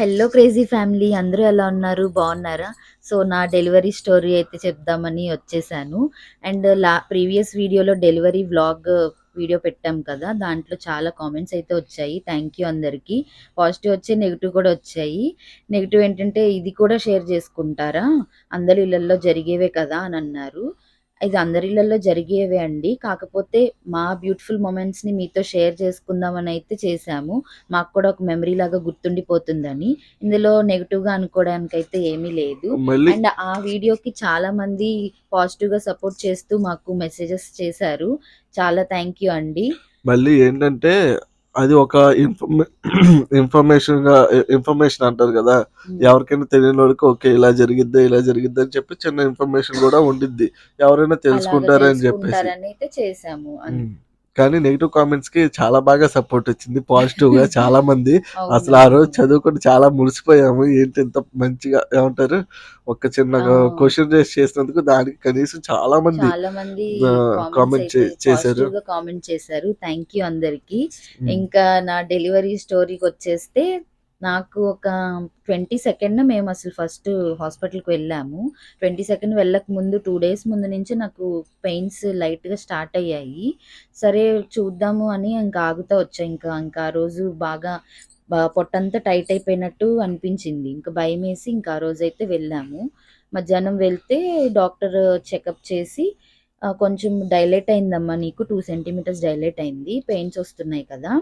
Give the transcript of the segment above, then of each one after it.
Hello crazy family అందరూ ఎలా ఉన్నారు? బాగున్నారా? సో నా డెలివరీ స్టోరీ అయితే చెప్దామని వచ్చేసాను. అండ్ లా ప్రీవియస్ వీడియోలో డెలివరీ వ్లాగ్ వీడియో పెట్టాం కదా దాంట్లో చాలా కామెంట్స్ అయితే వచ్చాయి. థ్యాంక్ యూ అందరికీ. పాజిటివ్ వచ్చాయి నెగిటివ్ కూడా వచ్చాయి. నెగిటివ్ ఏంటంటే ఇది కూడా షేర్ చేసుకుంటారా? అందరూ ఇళ్ళల్లో జరిగేవే కదా అని అన్నారు. ఇది అందరి ఇళ్ళల్లో జరిగేవే అండి. కాకపోతే మా బ్యూటిఫుల్ మూమెంట్స్ని మీతో షేర్ చేసుకుందామని అయితే చేశాము. మాకు కూడా ఒక మెమరీ లాగా గుర్తుండిపోతుందని. ఇందులో నెగిటివ్గా అనుకోవడానికి అయితే ఏమీ లేదు. అండ్ ఆ వీడియోకి చాలా మంది పాజిటివ్గా సపోర్ట్ చేస్తూ మాకు మెసేజెస్ చేశారు. చాలా థ్యాంక్ యూ అండి. మళ్ళీ ఏంటంటే అది ఒక ఇన్ఫర్మే ఇన్ఫర్మేషన్గా ఇన్ఫర్మేషన్ అంటారు కదా. ఎవరికైనా తెలియని వాళ్ళకి ఓకే ఇలా జరిగిద్దా ఇలా జరిగిద్దా అని చెప్పి చిన్న ఇన్ఫర్మేషన్ కూడా ఉండిద్ది. ఎవరైనా తెలుసుకుంటారని చెప్పేసి. తెలుసుకుంటారని కానీ నెగిటివ్ కామెంట్స్కి చాలా బాగా సపోర్ట్ వచ్చింది పాజిటివ్గా చాలా మంది. అసలు ఆ రోజు చదువుకొని చాలా మురిసిపోయాము ఏంటి ఇంత మంచిగా ఏమంటారు ఒక చిన్న. క్వశ్చన్ రేస్ చేసినందుకు దానికి కనీసం చాలా మంది చే- చేశారు. కామెంట్ చేశారు థ్యాంక్ యూ అందరికి. ఇంకా నా డెలివరీ స్టోరీకి వచ్చేస్తే నాకు ఒక ట్వంటీ సెకండ్ మేము అసలు ఫస్ట్ హాస్పిటల్కి వెళ్ళాము. ట్వంటీ సెకండ్ వెళ్ళక ముందు టూ డేస్ ముందు నుంచి నాకు పెయిన్స్ లైట్గా స్టార్ట్ అయ్యాయి. సరే చూద్దాము అని ఇంకా ఆగుతా వచ్చా. ఇంకా ఇంకా ఆ రోజు బాగా పొట్టంతా టైట్ అయిపోయినట్టు అనిపించింది. ఇంకా భయం వేసి ఇంకా ఆ రోజు అయితే వెళ్ళాము. మధ్యాహ్నం వెళ్తే డాక్టర్ చెకప్ చేసి కొంచెం డైలేట్ అయిందమ్మా నీకు. టూ సెంటీమీటర్స్ డైలేట్ అయింది. పెయిన్స్ వస్తున్నాయి కదా.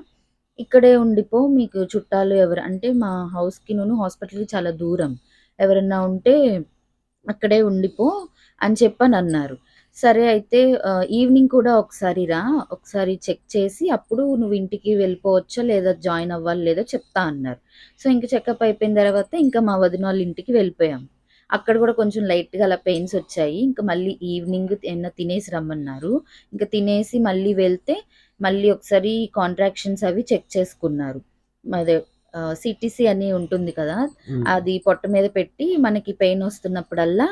ఇక్కడే ఉండిపో మీకు చుట్టాలు ఎవరు అంటే మా హౌస్కి నేను హాస్పిటల్కి చాలా దూరం. ఎవరన్నా ఉంటే అక్కడే ఉండిపో అని చెప్పని అన్నారు. సరే అయితే ఈవినింగ్ కూడా ఒకసారి రా ఒకసారి చెక్ చేసి అప్పుడు నువ్వు ఇంటికి వెళ్ళిపోవచ్చా లేదా జాయిన్ అవ్వాలి లేదో చెప్తా అన్నారు. సో ఇంకా చెకప్ అయిపోయిన తర్వాత ఇంకా మా వదిన వాళ్ళ ఇంటికి వెళ్ళిపోయాం. అక్కడ కూడా కొంచెం లైట్గా అలా పెయిన్స్ వచ్చాయి. ఇంకా మళ్ళీ ఈవినింగ్ ఏమన్నా తినేసి రమ్మన్నారు. ఇంకా తినేసి మళ్ళీ వెళ్తే మళ్ళీ ఒకసారి కాంట్రాక్షన్స్ అవి చెక్ చేసుకున్నారు. అదే సిటీసీ అని ఉంటుంది కదా. అది పొట్ట మీద పెట్టి మనకి పెయిన్ వస్తున్నప్పుడల్లా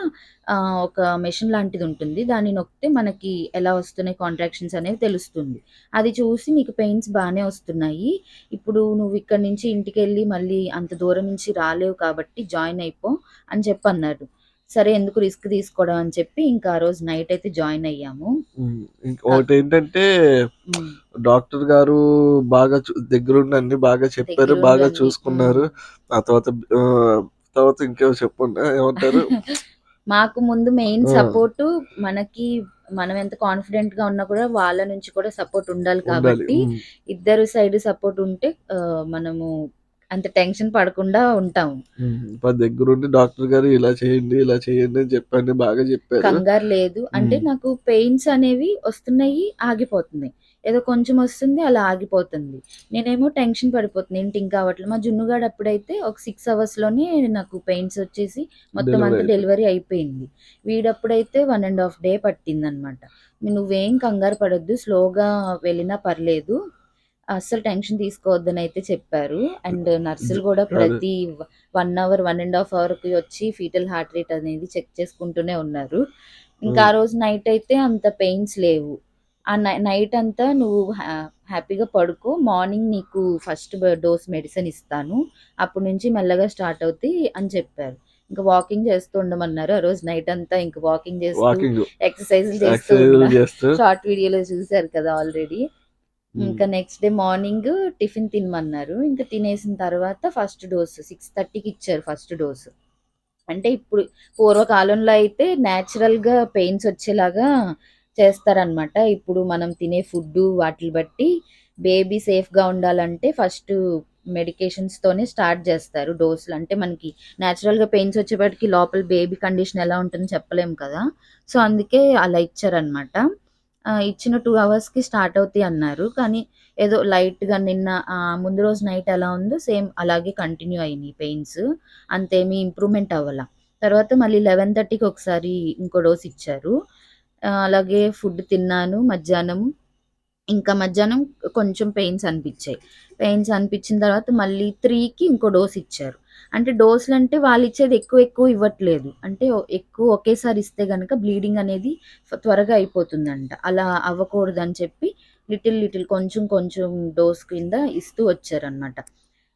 ఒక మెషిన్ లాంటిది ఉంటుంది. దాన్ని నొక్కితే మనకి ఎలా వస్తున్నాయి కాంట్రాక్షన్స్ అనేవి తెలుస్తుంది. అది చూసి నీకు పెయిన్స్ బాగానే వస్తున్నాయి. ఇప్పుడు నువ్వు ఇక్కడ నుంచి ఇంటికి వెళ్ళి మళ్ళీ అంత దూరం నుంచి రాలేవు కాబట్టి జాయిన్ అయిపో అని చెప్పి అన్నారు సరే ఎందుకు రిస్క్ తీసుకోవడం అని చెప్పి ఇంకా ఆ రోజు నైట్ అయితే జాయిన్ అయ్యాము. ఇంకొకటి ఏంటంటే. డాక్టర్ గారు బాగా చూ- దగ్గరుండి అన్ని బాగా చెప్పారు బాగా చూసుకున్నారు ఆ తర్వాత తర్వాత ఇంకేమో చెప్పండి ఏమంటారు మాకు ముందు మెయిన్. సపోర్ట్ మనకి మనం ఎంత కాన్ఫిడెంట్గా ఉన్నా కూడా వాళ్ళ నుంచి కూడా సపోర్ట్ ఉండాలి కాబట్టి. ఇద్దరు సైడ్ సపోర్ట్ ఉంటే మనము అంత టెన్షన్ పడకుండా దగ్గరుండి డాక్టర్ గారు ఇలా చేయండి ఇలా చేయండి అని చెప్పండి బాగా చెప్పారు. కంగారు లేదు. అంటే. నాకు పెయిన్స్ అనేవి వస్తున్నాయి ఆగిపోతున్నాయి. ఏదో కొంచెం వస్తుంది అలా ఆగిపోతుంది. నేనేమో టెన్షన్ పడిపోతుంది ఏంటి ఇంకా అవ్వట్లేదు. మా జున్నుగాడు అప్పుడైతే ఒక సిక్స్ అవర్స్లోనే నాకు పెయిన్స్ వచ్చేసి మొత్తం అంతా. డెలివరీ అయిపోయింది. వీడప్పుడైతే వన్ అండ్ హాఫ్ డే పట్టింది అనమాట నువ్వేం కంగారు పడొద్దు. స్లోగా వెళ్ళినా పర్లేదు. అస్సలు టెన్షన్ తీసుకోవద్దని అయితే చెప్పారు. అండ్ నర్సులు కూడా. ప్రతి one hour one and half అవర్కి వచ్చి ఫీటల్ హార్ట్ రేట్ అనేది చెక్ చేసుకుంటూనే ఉన్నారు. ఇంకా ఆ రోజు నైట్ అయితే అంత పెయిన్స్ లేవు. ఆ నైట్ అంతా నువ్వు హ్యా- హ్యాపీగా పడుకో. మార్నింగ్ నీకు ఫస్ట్ డోస్ మెడిసిన్ ఇస్తాను. అప్పటి నుంచి మెల్లగా స్టార్ట్ అవుతాయి అని చెప్పారు. ఇంకా వాకింగ్ చేస్తూ ఉండమన్నారు. ఆ రోజు నైట్ అంతా ఇంకా వాకింగ్ చేస్తూ ఎక్సర్సైజ్ చేస్తూ షార్ట్ వీడియోలో చూసారు కదా ఆల్రెడీ. ఇంకా నెక్స్ట్ డే మార్నింగ్ టిఫిన్ తినమన్నారు. ఇంకా తినేసిన తర్వాత ఫస్ట్ డోస్ సిక్స్ థర్టీకి ఇచ్చారు ఫస్ట్ డోస్ అంటే ఇప్పుడు పూర్వకాలంలో అయితే natural గా పెయిన్స్ వచ్చేలాగా చేస్తారనమాట ఇప్పుడు మనం తినే ఫుడ్ వాటిని బట్టి బేబీ గా ఉండాలంటే ఫస్ట్ మెడికేషన్స్ తోనే స్టార్ట్ చేస్తారు డోసులు అంటే మనకి natural గా పెయిన్స్ వచ్చేప్పటికి లోపల బేబీ కండిషన్ ఎలా ఉంటుందో చెప్పలేం కదా. సో అందుకే అలా ఇచ్చారనమాట ఇచ్చిన టూ అవర్స్కి స్టార్ట్ అవుతాయి అన్నారు. కానీ ఏదో లైట్గా నిన్న ముందు రోజు నైట్ ఎలా ఉందో సేమ్ అలాగే కంటిన్యూ అయినాయి పెయిన్స్ అంతేమీ ఇంప్రూవ్మెంట్ అవ్వాల. తర్వాత మళ్ళీ లెవెన్ థర్టీకి ఒకసారి ఇంకో డోస్ ఇచ్చారు. అలాగే ఫుడ్ తిన్నాను మధ్యాహ్నం. ఇంకా మధ్యాహ్నం కొంచెం పెయిన్స్ అనిపించాయి. పెయిన్స్ అనిపించిన తర్వాత మళ్ళీ త్రీకి ఇంకో డోస్ ఇచ్చారు. అంటే డోసులు అంటే వాళ్ళు ఇచ్చేది ఎక్కువ ఎక్కువ ఇవ్వట్లేదు. అంటే ఎక్కువ ఒకేసారి ఇస్తే కనుక బ్లీడింగ్ అనేది త్వరగా అయిపోతుందంట. అలా అవ్వకూడదు అని చెప్పి లిటిల్ లిటిల్ కొంచెం కొంచెం డోస్ కింద ఇస్తూ వచ్చారనమాట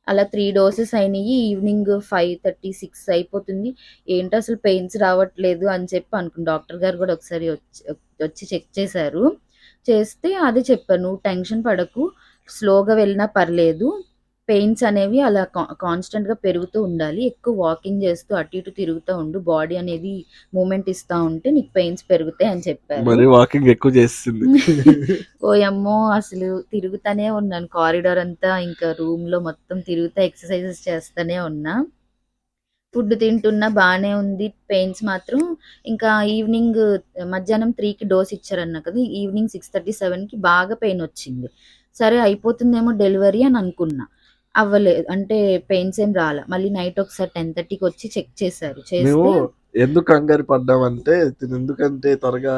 అలా త్రీ డోసెస్ అయినాయి ఈవినింగ్ ఫైవ్ థర్టీ సిక్స్ అయిపోతుంది. ఏంటి అసలు పెయిన్స్ రావట్లేదు అని చెప్పి అనుకుని డాక్టర్ గారు కూడా ఒకసారి వచ్చి వచ్చి చెక్ చేశారు. చేస్తే అదే చెప్పాను టెన్షన్ పడకు స్లోగా వెళ్ళినా పర్లేదు. పెయిన్స్ అనేవి అలా కాన్స్టెంట్గా పెరుగుతూ ఉండాలి. ఎక్కువ వాకింగ్ చేస్తూ అటు ఇటు తిరుగుతూ ఉండు. బాడీ అనేది మూమెంట్ ఇస్తా ఉంటే నీకు పెయిన్స్ పెరుగుతాయి అని చెప్పారు. మరి వాకింగ్ ఎక్కువ చేస్తుంది. ఓయమ్మో అసలు తిరుగుతానే ఉన్నాను. కారిడార్ అంతా ఇంకా రూమ్లో మొత్తం తిరుగుతా ఎక్సర్సైజెస్ చేస్తానే ఉన్నా. ఫుడ్ తింటున్నా బాగానే ఉంది. పెయిన్స్ మాత్రం ఇంకా ఈవినింగ్ మధ్యాహ్నం త్రీకి డోస్ ఇచ్చారన్న కదా ఈవినింగ్ సిక్స్ థర్టీ సెవెన్కి బాగా పెయిన్ వచ్చింది. సరే అయిపోతుందేమో డెలివరీ అని అనుకున్నా. అవ్వలేదు. అంటే పెయిన్స్ ఏం రాలే. మళ్ళీ నైట్ ఒకసారి టెన్ థర్టీకి వచ్చి చెక్ చేశారు. మేము చేస్తే ఎందుకు కంగారు పడ్డామంటే తిను ఎందుకంటే త్వరగా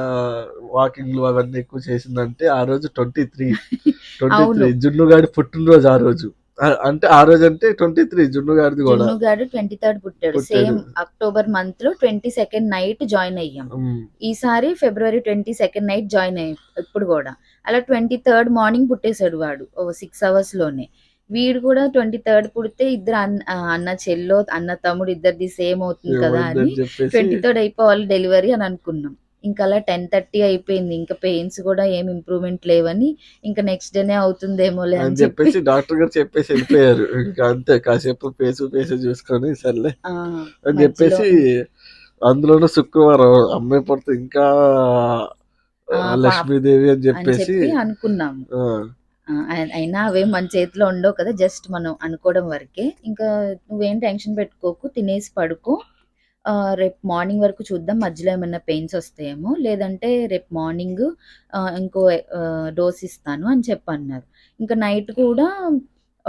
వాకింగ్లు అవన్నీ ఎక్కువ చేసిందంటే ఆ రోజు ట్వంటీ త్రీ. ట్వంటీ అవును. త్రీ జున్నుగాడి పుట్టినరోజు ఆ రోజు. ఆ- అంటే ఆ రోజు అంటే ట్వంటీ త్రీ జున్నుగాడిది కూడా. జున్ను గారు ట్వంటీ థర్డ్ పుట్టాడు. పుట్టాడు. సేమ్ అక్టోబర్ మంత్లో ట్వంటీ సెకండ్ నైట్ జాయిన్ అయ్యాం. ఉమ్, ఈసారి ఫిబ్రవరి ట్వంటీ సెకండ్ నైట్ జాయిన్ అయ్యాం. ఇప్పుడు కూడా. అలా ట్వంటీ థర్డ్ మార్నింగ్ పుట్టేశాడు వాడు. ఓ సిక్స్ అవర్స్లోనే వీడు కూడా ట్వంటీ థర్డ్ పుడితే ఇద్దరు అన్న చెల్లో అన్న తమ్ముడు ఇద్దరిది సేమ్ అవుతుంది కదా అని ట్వంటీ థర్డ్ అయిపోవాలి డెలివరీ అని అనుకున్నాం. ఇంకా అలా టెన్ థర్టీ అయిపోయింది. ఇంకా పెయిన్స్ కూడా ఏం ఇంప్రూవ్మెంట్ లేవని ఇంకా నెక్స్ట్ డేనే అవుతుందేమోలే అని అని చెప్పి చెప్పేసి డాక్టర్ గారు చెప్పేసి వెళ్ళిపోయారు. ఇంకా అంతే కాసేపు పేసు పేసు చూసుకొని సర్లే అని చెప్పేసి అందులోనూ శుక్రవారం అమ్మాయి పుడితే ఇంకా లక్ష్మీదేవి అని చెప్పేసి చెప్పి అనుకున్నాము. అయినా అవే మన చేతిలో ఉండవు కదా జస్ట్ మనం అనుకోవడం వరకే. ఇంకా నువ్వేం టెన్షన్ పెట్టుకోకు తినేసి పడుకో. రేపు మార్నింగ్ వరకు చూద్దాం మధ్యలో ఏమైనా పెయిన్స్ వస్తాయేమో. లేదంటే రేపు మార్నింగ్ ఇంకో డోస్ ఇస్తాను అని చెప్పి అన్నారు ఇంకా నైట్ కూడా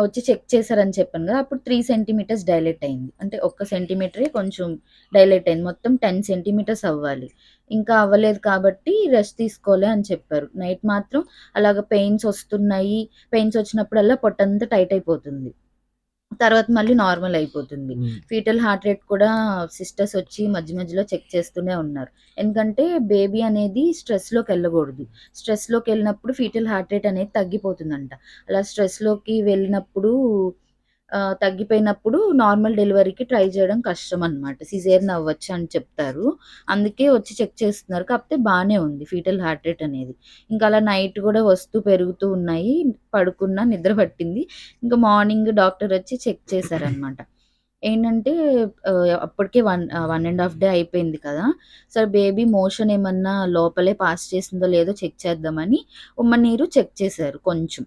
వచ్చి చెక్ చేశారని చెప్పాను కదా అప్పుడు త్రీ సెంటీమీటర్స్ డైలెట్ అయింది. అంటే ఒక్క సెంటీమీటరే కొంచెం డైలెట్ అయింది. మొత్తం టెన్ సెంటీమీటర్స్ అవ్వాలి. ఇంకా అవ్వలేదు కాబట్టి రెస్ట్ తీసుకోలే అని చెప్పారు. నైట్ మాత్రం అలాగ పెయిన్స్ వస్తున్నాయి. పెయిన్స్ వచ్చినప్పుడల్లా పొట్టంతా టైట్ అయిపోతుంది. తర్వాత మళ్ళీ నార్మల్ అయిపోతుంది. ఫీటల్ హార్ట్ రేట్ కూడా సిస్టర్స్ వచ్చి మధ్య మధ్యలో చెక్ చేస్తూనే ఉన్నారు. ఎందుకంటే బేబీ అనేది స్ట్రెస్లోకి వెళ్ళకూడదు. స్ట్రెస్లోకి వెళ్ళినప్పుడు ఫీటల్ హార్ట్ రేట్ అనేది తగ్గిపోతుందంట. అలా స్ట్రెస్లోకి వెళ్ళినప్పుడు తగ్గిపోయినప్పుడు నార్మల్ డెలివరీకి ట్రై చేయడం కష్టం అనమాట సిజేరియన్ అవ్వచ్చు అని చెప్తారు. అందుకే వచ్చి చెక్ చేస్తున్నారు. కాకపోతే బాగానే ఉంది ఫీటల్ హార్ట్ రేట్ అనేది. ఇంకా అలా నైట్ కూడా వస్తూ పెరుగుతూ ఉన్నాయి పడుకున్నా నిద్ర పట్టింది. ఇంకా మార్నింగ్ డాక్టర్ వచ్చి చెక్ చేశారనమాట ఏంటంటే అప్పటికే one one and half day అయిపోయింది కదా. సరే బేబీ మోషన్ ఏమన్నా లోపలే పాస్ చేసిందో లేదో చెక్ చేద్దామని ఉమ్మ నీరు చెక్ చేశారు కొంచెం.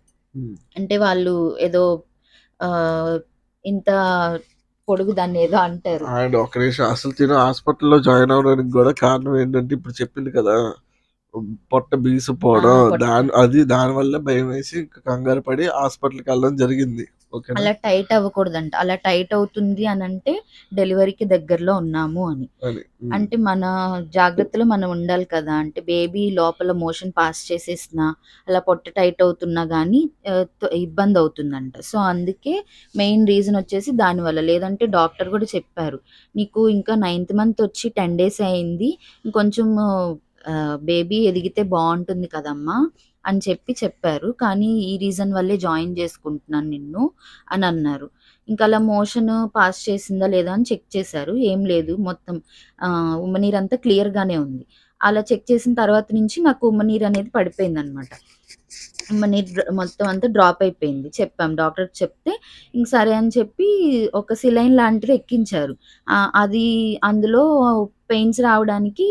అంటే వాళ్ళు ఏదో ఇంత పొడుగు దాన్ని ఏదో అంటారు అండ్ ఒక నిమిషం అసలు తిను హాస్పిటల్లో జాయిన్ అవడానికి కూడా కారణం ఏంటంటే ఇప్పుడు చెప్పింది కదా పొట్ట బీసిపోవడం. దాని అది దాని వల్ల భయం వేసి కంగారు పడి హాస్పిటల్కి వెళ్ళడం జరిగింది అలా టైట్ అవ్వకూడదంట. అలా టైట్ అవుతుంది అని అంటే డెలివరీకి దగ్గరలో ఉన్నాము అని. అంటే మన జాగ్రత్తలో మనం ఉండాలి కదా. అంటే బేబీ లోపల మోషన్ పాస్ చేసేసినా అలా పొట్ట టైట్ అవుతున్నా కానీ ఇబ్బంది అవుతుందంట. సో అందుకే మెయిన్ రీజన్ వచ్చేసి దానివల్ల. లేదంటే డాక్టర్ కూడా చెప్పారు నీకు ఇంకా నైన్త్ మంత్ వచ్చి టెన్ డేస్ అయింది. ఇంకొంచెం బేబీ ఎదిగితే బాగుంటుంది కదమ్మా. అని చెప్పి చెప్పారు. కానీ ఈ రీజన్ వల్లే జాయిన్ చేసుకుంటున్నాను నిన్ను అని అన్నారు. ఇంకా అలా మోషన్ పాస్ చేసిందా లేదా అని చెక్ చేశారు. ఏం లేదు. మొత్తం ఆ, ఉమ్మనీరు అంతా క్లియర్గానే ఉంది. అలా చెక్ చేసిన తర్వాత నుంచి నాకు ఉమ్మనీరు అనేది పడిపోయింది అనమాట ఉమ్మనీరు మొత్తం అంతా డ్రాప్ అయిపోయింది. చెప్పాం. డాక్టర్ చెప్తే ఇంక సరే అని చెప్పి ఒక సిలైన్ లాంటిది ఎక్కించారు. అది అందులో పెయిన్స్ రావడానికి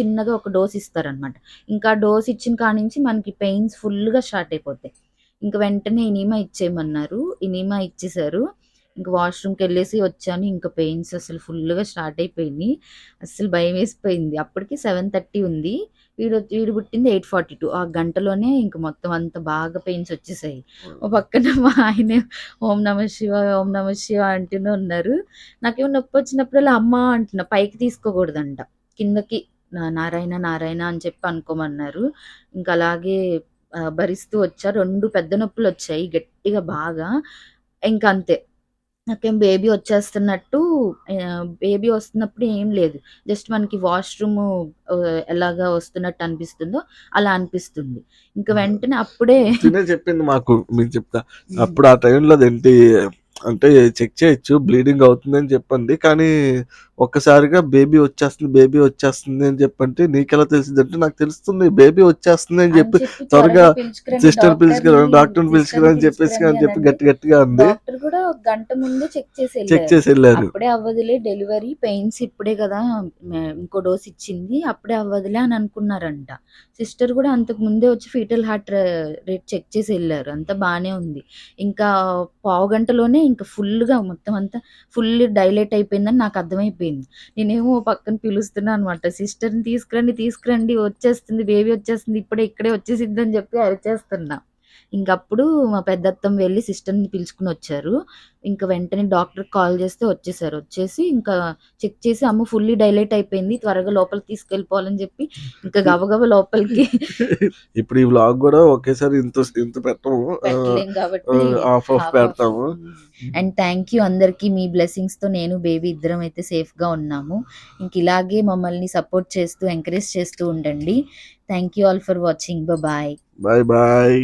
చిన్నగా ఒక డోస్ ఇస్తారనమాట ఇంకా డోస్ ఇచ్చిన కాడ నుంచి మనకి పెయిన్స్ ఫుల్గా స్టార్ట్ అయిపోతాయి. ఇంకా వెంటనే ఇనీమా ఇచ్చేయమన్నారు. ఇనీమా ఇచ్చేసారు. ఇంకా వాష్రూమ్కి వెళ్ళేసి వచ్చాను. ఇంకా పెయిన్స్ అసలు ఫుల్గా స్టార్ట్ అయిపోయింది అసలు భయం వేసిపోయింది. అప్పటికి సెవెన్ థర్టీ ఉంది. వీడు వీడు పుట్టింది ఎయిట్ ఫార్టీ టూ. ఆ గంటలోనే ఇంకా మొత్తం అంత బాగా పెయిన్స్ వచ్చేసాయి. ఓ పక్కన మా ఆయన ఓం నమ శివ ఓం నమ శివ అంటూనే ఉన్నారు. నాకేమో నొప్పి వచ్చినప్పుడల్లా అమ్మ అంటున్నా. పైకి తీసుకోకూడదంట. కిందకి నారాయణ నారాయణ అని చెప్పి అనుకోమన్నారు. ఇంకా అలాగే భరిస్తూ వచ్చా. రెండు పెద్ద నొప్పులు వచ్చాయి గట్టిగా బాగా. ఇంకా అంతే. నాకేం బేబీ వచ్చేస్తున్నట్టు బేబీ వస్తున్నప్పుడు ఏం లేదు. జస్ట్ మనకి వాష్రూమ్ ఎలాగా వస్తున్నట్టు అనిపిస్తుందో అలా అనిపిస్తుంది. ఇంకా వెంటనే అప్పుడే చెప్పింది మాకు మీకు చెప్తా. అప్పుడు ఆ టైంలో అదేంటి అంటే చెక్ చేయొచ్చు బ్లీడింగ్ అవుతుందని చెప్పండి కానీ ఒక్కసారిగా బేబీ వచ్చేస్తుంది బేబీ వచ్చేస్తుంది అని చెప్పంటే నీకెలా తెలిసిందంటే నాకు తెలుస్తుంది బేబీ వచ్చేస్తుంది అని చెప్పి త్వరగా సిస్టర్ పిలుచుకురా డాక్టర్ పిలుచుకురా అని చెప్పేసి అని చెప్పి గట్టి గట్టిగా ఉంది డాక్టర్ కూడా గంట ముందే చెక్ చేసి చెక్. చేసి వెళ్ళారు. అప్పుడే అవ్వదులే డెలివరీ పెయిన్స్ ఇప్పుడే కదా ఇంకో డోస్ ఇచ్చింది అప్పుడే అవ్వదులే అని అనుకున్నారంట. సిస్టర్ కూడా అంతకు ముందే వచ్చి ఫీటల్ హార్ట్ రేట్ చెక్ చేసి వెళ్ళారు. అంతా బాగానే ఉంది. ఇంకా పావు గంటలోనే ఇంకా ఫుల్గా మొత్తం అంతా ఫుల్ డైలేట్ అయిపోయిందని నాకు అర్థమైపోయింది. నేనేమో పక్కన పిలుస్తున్నా అనమాట సిస్టర్ని తీసుకురండి తీసుకురండి వచ్చేస్తుంది బేబీ వచ్చేస్తుంది ఇప్పుడే ఇక్కడే వచ్చేసిద్దని చెప్పి అరిచేస్తున్నా. ఇంకప్పుడు మా పెద్దత్తం వెళ్ళి సిస్టర్ని పిలుచుకుని వచ్చారు. ఇంకా వెంటనే డాక్టర్ కాల్ చేస్తే వచ్చేసారు. వచ్చేసి ఇంకా చెక్ చేసి అమ్మ ఫుల్లీ డైలేట్ అయిపోయింది. త్వరగా లోపలికి తీసుకెళ్ళిపోవాలని చెప్పి ఇంకా గబగబ లోపలికి ఇప్పుడు ఈ వ్లాగ్ కూడా ఒకేసారి ఇంత ఇంత పెట్టము. కాబట్టి ఆఫ్ ఆఫ్ పెడతాము. అండ్ థ్యాంక్ యూ అందరికీ. మీ బ్లెస్సింగ్స్తో నేను బేబీ ఇద్దరం అయితే సేఫ్గా ఉన్నాము. ఇంక ఇలాగే మమ్మల్ని సపోర్ట్ చేస్తూ ఎంకరేజ్ చేస్తూ ఉండండి. Thank you all for watching bye bye bye